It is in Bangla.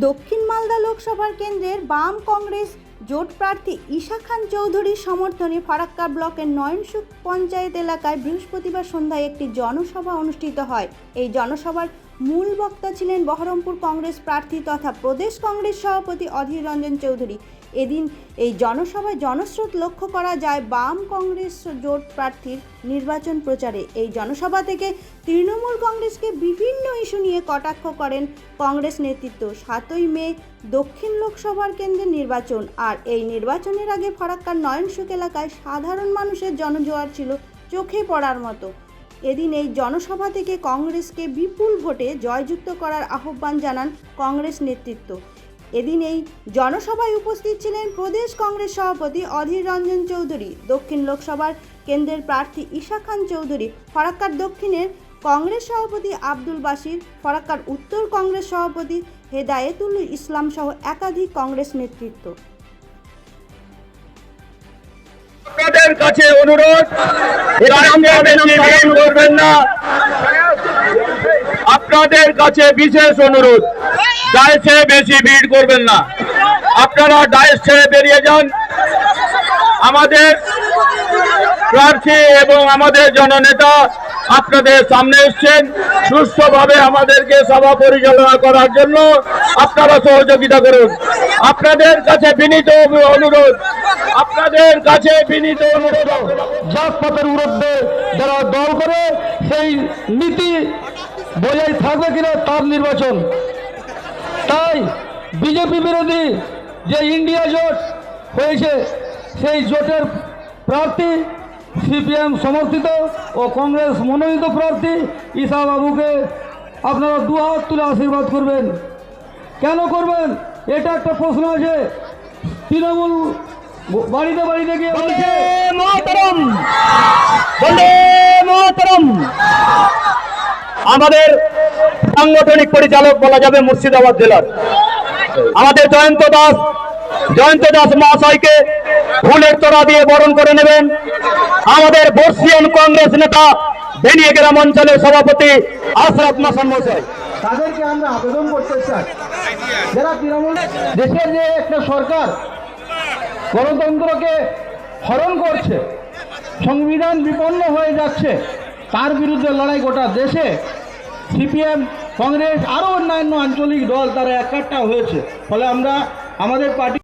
দক্ষিণ মালদা লোকসভার কেন্দ্রের বাম কংগ্রেস জোট প্রার্থী ঈশা খান চৌধুরীর সমর্থনে ফারাক্কা ব্লকের নয়নসুখ পঞ্চায়েত এলাকায় বৃহস্পতিবার সন্ধ্যায় একটি জনসভা অনুষ্ঠিত হয়। এই জনসভার মূল বক্তা ছিলেন বহরমপুর কংগ্রেস প্রার্থী তথা প্রদেশ কংগ্রেস সভাপতি অধীর রঞ্জন চৌধুরী। এদিন এই জনসভায় জনস্রোত লক্ষ্য করা যায় বাম কংগ্রেস জোট প্রার্থীর নির্বাচন প্রচারে। এই জনসভা থেকে তৃণমূল কংগ্রেসকে বিভিন্ন ইস্যু নিয়ে কটাক্ষ করেন কংগ্রেস নেতৃত্ব। সাতই মে দক্ষিণ লোকসভার কেন্দ্রের নির্বাচন। আর এই নির্বাচনের আগে ফরাক্কার নয়নসুখ এলাকায় সাধারণ মানুষের জনজোয়ার ছিল চোখে পড়ার মতো। এদিন এই জনসভা থেকে কংগ্রেসকে বিপুল ভোটে জয়যুক্ত করার আহ্বান জানান কংগ্রেস নেতৃত্ব। এদিন এই জনসভায় উপস্থিত ছিলেন প্রদেশ কংগ্রেস সভাপতি অধীর রঞ্জন চৌধুরী, দক্ষিণ লোকসভার কেন্দ্রের প্রার্থী ঈশা খান চৌধুরী, ফরাক্কার দক্ষিণের কংগ্রেস সভাপতি আব্দুল বাসির ফরাক্কার উত্তর কংগ্রেস সভাপতি হেদায়েতুল ইসলাম সহ একাধিক কংগ্রেস নেতৃত্ব। আপনাদের কাছে অনুরোধ করবেন না। আপনাদের কাছে বিশেষ অনুরোধ ডায়েসে বেশি ভিড় করবেন না। আপনারা ডায়েস ছেড়ে বেরিয়ে যান। আমাদের প্রার্থী এবং আমাদের জননেতা আপনাদের সামনে এসছেন। সুস্থভাবে আমাদেরকে সভা পরিচালনা করার জন্য আপনারা সহযোগিতা করুন। আপনাদের কাছে বিনীত অনুরোধ আপনাদের কাছে বিনীত অনুরোধ। জাতপাতের বিরুদ্ধে যারা দল করে, সেই নীতি বজায় থাকবে কিনা তার নির্বাচন। তাই বিজেপি বিরোধী যে ইন্ডিয়া জোট হয়েছে, সেই জোটের প্রার্থী সিপিএম সমর্থিত ও কংগ্রেস মনোনীত প্রার্থী ঈশা বাবুকে আপনারা দু হাত তুলে আশীর্বাদ করবেন। কেন করবেন? এটা একটা প্রশ্ন আছে। তৃণমূল বাড়িতে বাড়িতে গিয়ে বলছে। মহতরম বন্দে মহতরম আমাদের সাংগঠনিক পরিচালক বলা যাবে মুর্শিদাবাদ জেলার। আমাদের জয়ন্ত দাস জয়ন্ত দাস মহাশয়কে ফুলের তোড়া দিয়ে বরণ করে নেবেন। আমাদের বর্ষিয়ান কংগ্রেস নেতা বেনিয়ে গ্রাম অঞ্চলের সভাপতি আশরাফ মাসান মহাশয়। তাদেরকে আমরা আবেদন করতে চাই। যারা তৃণমূল দেশের যে একটা সরকার গণতন্ত্রকে হরণ করছে, সংবিধান বিপন্ন হয়ে যাচ্ছে, তার বিরুদ্ধে লড়াই গোটা দেশে সিপিএম, কংগ্রেস, আরও অন্যান্য আঞ্চলিক দল তারা একাট্টা হয়েছে। ফলে আমরা আমাদের পার্টি